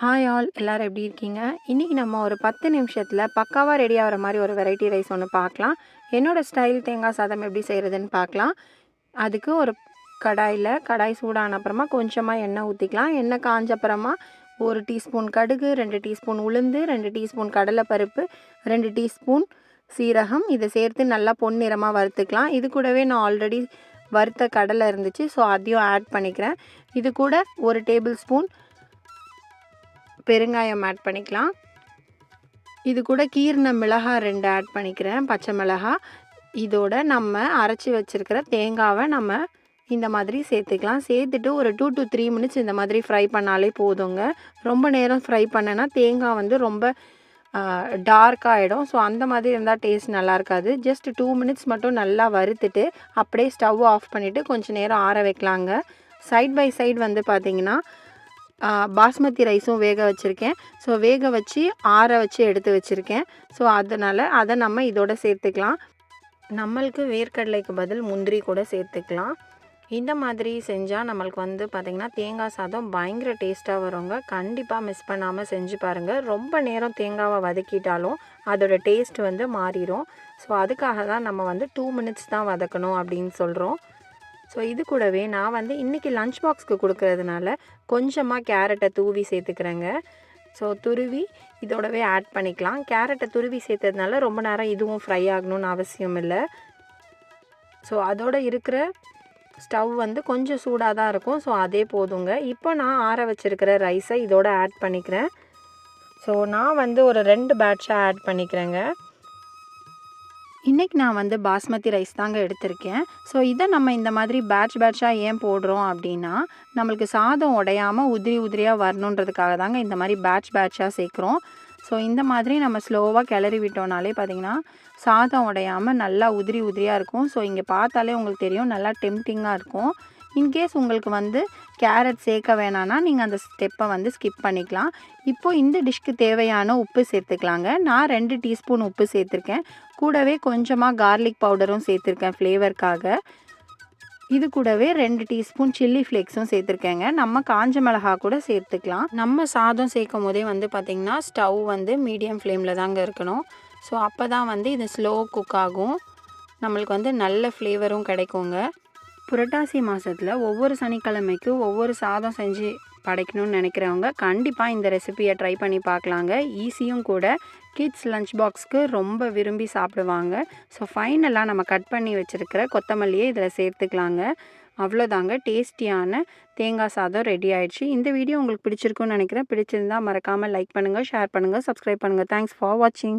Hi all எல்லோரும் எப்படி இருக்கீங்க? இன்றைக்கி நம்ம ஒரு பத்து நிமிஷத்தில் பக்காவாக ரெடி ஆகிற மாதிரி ஒரு வெரைட்டி ரைஸ் ஒன்று பார்க்கலாம். என்னோடய ஸ்டைல் தேங்காய் சாதம் எப்படி செய்கிறதுன்னு பார்க்கலாம். அதுக்கு ஒரு கடாயில் கடாய் சூடான அப்புறமா கொஞ்சமாக எண்ணெய் ஊற்றிக்கலாம் எண்ணெய் காஞ்ச அப்புறமா ஒரு டீஸ்பூன் கடுகு ரெண்டு டீஸ்பூன் உளுந்து ரெண்டு டீஸ்பூன் கடலைப்பருப்பு ரெண்டு டீஸ்பூன் சீரகம். இதை சேர்த்து நல்லா பொன்னிறமாக வறுத்துக்கலாம். இது கூடவே நான் ஆல்ரெடி வறுத்த கடலை இருந்துச்சு ஸோ அதையும் ஆட் பண்ணிக்கிறேன். இது கூட ஒரு டேபிள் ஸ்பூன் பெருங்காயம் ஆட் பண்ணிக்கலாம். இது கூட கீர்ன மிளகாய் ரெண்டு ஆட் பண்ணிக்கிறேன் பச்சை மிளகாய் இதோட நம்ம அரைச்சி வச்சுருக்கிற தேங்காவை நம்ம இந்த மாதிரி சேர்த்துக்கலாம். சேர்த்துட்டு ஒரு டூ டு த்ரீ மினிட்ஸ் இந்த மாதிரி ஃப்ரை பண்ணாலே போதுங்க. ரொம்ப நேரம் ஃப்ரை பண்ணனா தேங்காய் வந்து ரொம்ப டார்க் ஆகிடும் ஸோ அந்த மாதிரி இருந்தால் டேஸ்ட் நல்லா இருக்காது. ஜஸ்ட் டூ மினிட்ஸ் மட்டும் நல்லா வறுத்துட்டு அப்படியே ஸ்டவ் ஆஃப் பண்ணிவிட்டு கொஞ்சம் நேரம் ஆற வைக்கலாங்க. சைட் பை சைடு வந்து பார்த்திங்கன்னா பாஸ்மதி ரைஸும் வேக வச்சுருக்கேன். ஸோ வேக வச்சு ஆற வச்சு எடுத்து வச்சுருக்கேன். ஸோ அதனால் அதை நம்ம இதோட சேர்த்துக்கலாம். நம்மளுக்கு வேர்க்கடலைக்கு பதில் முந்திரி கூட சேர்த்துக்கலாம். இந்த மாதிரி செஞ்சால் நம்மளுக்கு வந்து பார்த்திங்கன்னா தேங்காய் சாதம் பயங்கர டேஸ்ட்டாக வருங்க. கண்டிப்பாக மிஸ் பண்ணாமல் செஞ்சு பாருங்கள் ரொம்ப நேரம் தேங்காவை வதக்கிட்டாலும் அதோடய டேஸ்ட் வந்து மாறிடும். ஸோ அதுக்காக தான் நம்ம வந்து டூ மினிட்ஸ் தான் வதக்கணும் அப்படின்னு சொல்கிறோம் ஸோ இது கூடவே நான் வந்து இன்றைக்கி லஞ்ச் பாக்ஸ்க்கு கொடுக்கறதுனால கொஞ்சமாக கேரட்டை தூவி சேர்த்துக்கிறேங்க. ஸோ துருவி இதோடவே ஆட் பண்ணிக்கலாம். கேரட்டை துருவி சேர்த்ததுனால ரொம்ப நேரம் இதுவும் ஃப்ரை ஆகணும்னு அவசியம் இல்லை. ஸோ அதோடு இருக்கிற ஸ்டவ் வந்து கொஞ்சம் சூடாக தான் இருக்கும். ஸோ அதே போதுங்க. இப்போ நான் ஆற வச்சுருக்கிற ரைஸை இதோட ஆட் பண்ணிக்கிறேன். ஸோ நான் வந்து ஒரு ரெண்டு பேட்சாக ஆட் பண்ணிக்கிறேங்க. இன்றைக்கி நான் வந்து பாஸ்மதி ரைஸ் தாங்க எடுத்திருக்கேன். ஸோ இதை நம்ம இந்த மாதிரி பேட்ச் பேட்சாக ஏன் போடுறோம் அப்படின்னா நம்மளுக்கு சாதம் உடையாமல் உதிரி உதிரியாக வரணுன்றதுக்காக தாங்க இந்த மாதிரி பேட்ச் பேட்சாக சேர்க்குறோம். ஸோ இந்த மாதிரி நம்ம ஸ்லோவாக கிளறி விட்டோம்னாலே பார்த்திங்கன்னா சாதம் உடையாமல் நல்லா உதிரி உதிரியாக இருக்கும். ஸோ இங்கே பார்த்தாலே உங்களுக்கு தெரியும் நல்லா டெம்டிங்காக இருக்கும். இன்கேஸ் உங்களுக்கு வந்து கேரட் சேர்க்க வேணான்னா நீங்கள் அந்த ஸ்டெப்பை வந்து ஸ்கிப் பண்ணிக்கலாம். இப்போது இந்த டிஷ்க்கு தேவையான உப்பு சேர்த்துக்கலாங்க. நான் ரெண்டு டீஸ்பூன் உப்பு சேர்த்துருக்கேன். கூடவே கொஞ்சமாக கார்லிக் பவுடரும் சேர்த்துருக்கேன் ஃப்ளேவருக்காக இது கூடவே ரெண்டு டீஸ்பூன் சில்லி ஃப்ளேக்ஸும் சேர்த்துருக்கேங்க. நம்ம காஞ்ச மிளகா கூட சேர்த்துக்கலாம். நம்ம சாதம் சேர்க்கும் போதே வந்து பார்த்திங்கன்னா ஸ்டவ் வந்து மீடியம் ஃப்ளேமில் தாங்க இருக்கணும். ஸோ அப்போ தான் வந்து இது ஸ்லோ குக் ஆகும். நம்மளுக்கு வந்து நல்ல ஃப்ளேவரும் கிடைக்குங்க. புரட்டாசி மாதத்தில் ஒவ்வொரு சனிக்கிழமைக்கும் ஒவ்வொரு சாதம் செஞ்சு படைக்கணும்னு நினைக்கிறவங்க கண்டிப்பாக இந்த ரெசிபியை ட்ரை பண்ணி பார்க்கலாங்க. ஈஸியும் கூட. கிட்ஸ் லஞ்ச் பாக்ஸ்க்கு ரொம்ப விரும்பி சாப்பிடுவாங்க. ஸோ ஃபைனலாக நம்ம கட் பண்ணி வச்சுருக்கிற கொத்தமல்லியை இதில் சேர்த்துக்கலாங்க. அவ்வளோதாங்க. டேஸ்டியான தேங்காய் சாதம் ரெடி ஆயிடுச்சு. இந்த வீடியோ உங்களுக்கு பிடிச்சிருக்குன்னு நினைக்கிறேன். பிடிச்சிருந்தால் மறக்காமல் லைக் பண்ணுங்கள் ஷேர் பண்ணுங்கள் சப்ஸ்கிரைப் பண்ணுங்கள் தேங்க்ஸ் ஃபார் வாட்சிங்